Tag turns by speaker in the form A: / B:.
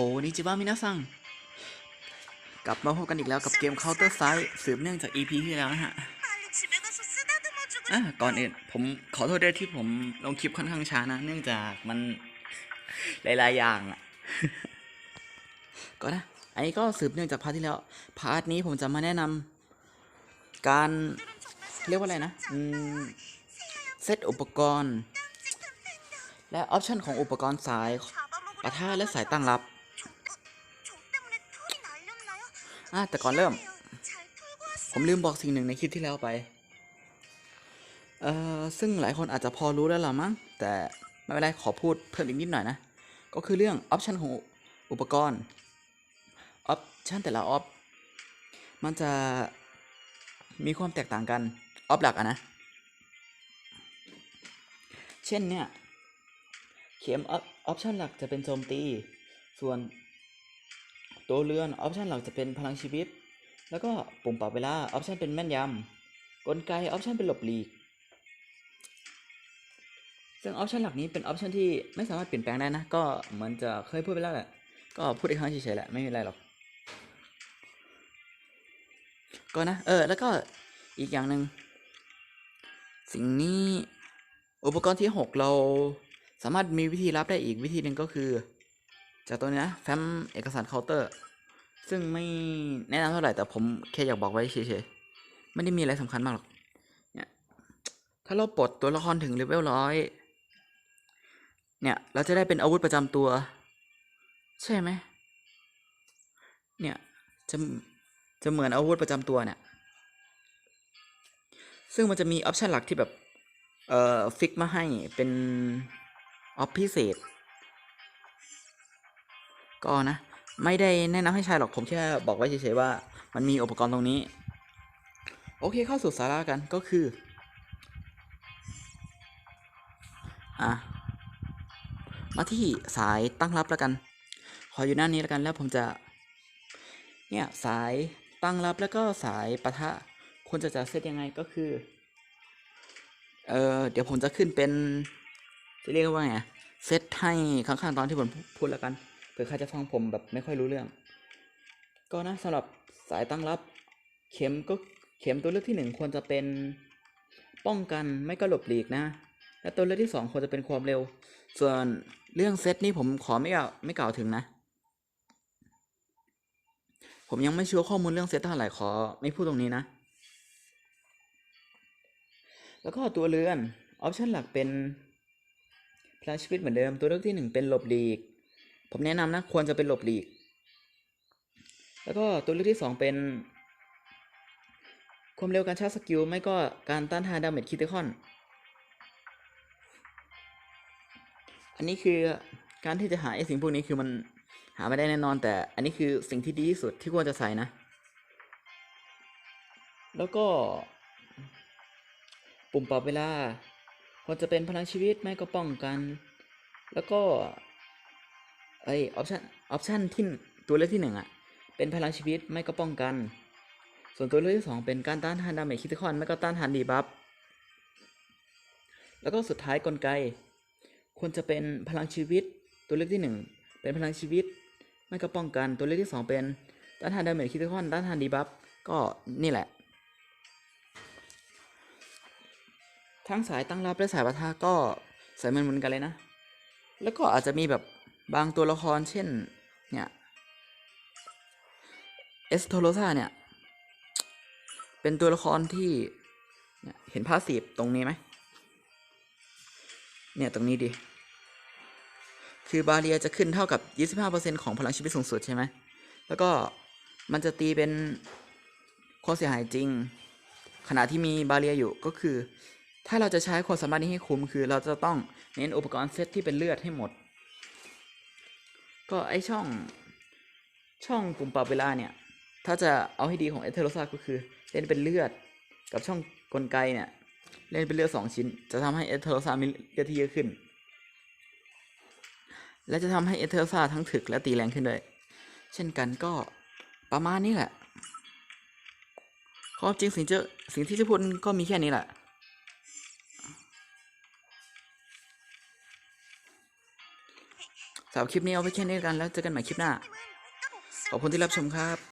A: โหนี่จิบ้ามินาซังกลับมาพบกันอีกแล้วกับเกม Counter Strike สืบเนื่องจาก EP ที่แล้วฮะอะก่อนอื่นผมขอโทษด้วยที่ผมลงคลิปค่อนข้างช้านะ เนื่องจากมันหลายๆอย่างอะก็นะไอันนี้ก็สืบเนื่องจากพาร์ทที่แล้ว พาร์ทนี้ผมจะมาแนะนำการเรียกว่าอะไรนะเซตอุปกรณ์ และออปชันของอุปกรณ์สายปะท่าและสายตั้งรับ อ่าแต่ก่อนเริ่ม ผมลืมบอกสิ่งหนึ่งในคลิปที่แล้วไปเอ่อซึ่งหลายคนอาจจะพอรู้แล้วหรอมั้ง แต่ไม่เป็นไรขอพูดเพิ่มอีกนิดหน่อยนะ ก็คือเรื่องออปชันของอุปกรณ์ออปชันแต่ละออปมันจะมีความแตกต่างกันออฟหลักอะนะ เช่นเนี่ย เข็มออปชันหลักจะเป็นโจมตี ส่วน ตัวเรือนออปชันหลักจะเป็นพลังชีวิต แล้วก็ปุ่มปรับเวลาออปชันเป็นแม่นยำกลไกออปชันเป็นหลบหลีก ซึ่งออปชันหลักนี้เป็นออปชันที่ไม่สามารถเปลี่ยนแปลงได้นะ ก็เหมือนจะเคยพูดไปแล้วแหละ ก็พูดอีกครั้งเฉยๆแหละ ไม่มีอะไรหรอก ก็นะ เออ แล้วก็อีกอย่างหนึ่งสิ่งนี้อุปกรณ์ที่ 6 เราสามารถมีวิธีรับได้อีกวิธีหนึ่งก็คือ จากตัวนี้นะแฟ้มเอกสารเคาน์เตอร์ ซึ่งไม่แนะนำเท่าไหร่แต่ผมแค่อยากบอกไว้เฉยๆไม่ได้มีอะไรสำคัญมากหรอกเนี่ยถ้าเราปลดตัวละครถึงเลเวลร้อยเนี่ยเราจะได้เป็นอาวุธประจำตัว ใช่ไหมเนี่ยจะจะเหมือนอาวุธประจำตัวเนี่ยซึ่งมันจะมีออปชันหลักที่แบบเอ่อฟิกมาให้เป็นออฟพิเศษ ก็นะ ไม่ได้แนะนำให้ใช้หรอกผมแค่บอกไว้เฉยๆว่า มันมีอุปกรณ์ตรงนี้ โอเคเข้าสู่สาระกันก็คือ อะ มาที่สายตั้งรับแล้วกัน ขออยู่หน้านี้แล้วกันแล้วผมจะ เนี่ยสายตั้งรับแล้วก็สายปะทะควรจะจัดเซตยังไงก็คือ เออเดี๋ยวผมจะขึ้นเป็น จะเรียกว่าไง เซตให้ข้างๆตอนที่ผมพูดแล้วกัน ผื่อใครจะฟังผมแบบไม่ค่อยรู้เรื่อง ก็นะสำหรับสายตั้งรับ เข็มก็เข็มตัวเลือกที่หนึ่งควรจะเป็นป้องกันไม่ก็หลบหลีกนะ และตัวเลือกที่สองควรจะเป็นความเร็ว ส่วนเรื่องเซตนี่ผมขอไม่กล่าวไม่กล่าวถึงนะ ผมยังไม่ชัวร์ข้อมูลเรื่องเซตเท่าไหร่ขอไม่พูดตรงนี้นะ แล้วก็ตัวเรือนออปชันหลักเป็นพลังชีวิตเหมือนเดิมตัวเลือกที่หนึ่งเป็นหลบหลีก ผมแนะนำนะ ควรจะเป็นหลบหลีก แล้วก็ตัวเลือกที่สองเป็น ความเร็วการชาร์จสกิล ไม่ก็การต้านทานดาเมจคิติคอน อันนี้คือการที่จะหาไอ้สิ่งพวกนี้คือมันหาไม่ได้แน่นอน แต่อันนี้คือสิ่งที่ดีที่สุดที่ควรจะใส่นะ แล้วก็ ปุ่มปรับเวลาควรจะเป็นพลังชีวิตไม่ก็ป้องกัน แล้วก็ ไอ้ออปชันออปชันที่ตัวเลือกที่หนึ่งอะเป็นพลังชีวิตไม่ก็ป้องกัน ส่วนตัวเลือกที่สองเป็นการต้านทานดาเมจคิติคอนไม่ก็ต้านทานดีบัฟแล้วก็สุดท้ายกลไก ควรจะเป็นพลังชีวิตตัวเลือกที่หนึ่งเป็นพลังชีวิตไม่ก็ป้องกันตัวเลือกที่สองเป็นต้านทานดาเมจคิติคอนต้านทานดีบัฟก็นี่แหละ ทั้งสายตั้งรับและสายปะทะก็ใส่เหมือนเหมือนกันเลยนะ แล้วก็อาจจะมีแบบ บางตัวละครเช่น เนี่ยเอสโทโรซาเนี่ย เป็นตัวละครที่เเห็นพาสีตรงนี้ไหม เนี่ยตรงนี้ดิ คือบาเรียจะขึ้นเท่ากับ 25%ของพลังชีวิตสูงสุดใช่ไหม แล้วก็มันจะตีเป็นความเสียหายจริง ขณะที่มีบาเรียอยู่ก็คือ ถ้าเราจะใช้ความสามารถนี้ให้คุ้มคือ เราจะต้องเน้นอุปกรณ์เซตที่เป็นเลือดให้หมด ก็ไอช่องช่องปุ่มปรับเวลาเนี่ย ถ้าจะเอาให้ดีของเอเทโรซาก็คือ เล่นเป็นเลือดกับช่องกลไกเนี่ย เล่นเป็นเลือดสองชิ้น จะทำให้เอเทโรซามีเลือดที่เยอะขึ้น และจะทำให้เอเทโรซาทั้งถึกและตีแรงขึ้นด้วยเช่นกันก็ประมาณนี้แหละความจริงสิ่งจะสิ่งที่จะพูดก็มีแค่นี้แหละ สำหรับคลิปนี้เอาไว้แค่นี้กันแล้วเจอกันใหม่คลิปหน้า ขอบคุณที่รับชมครับ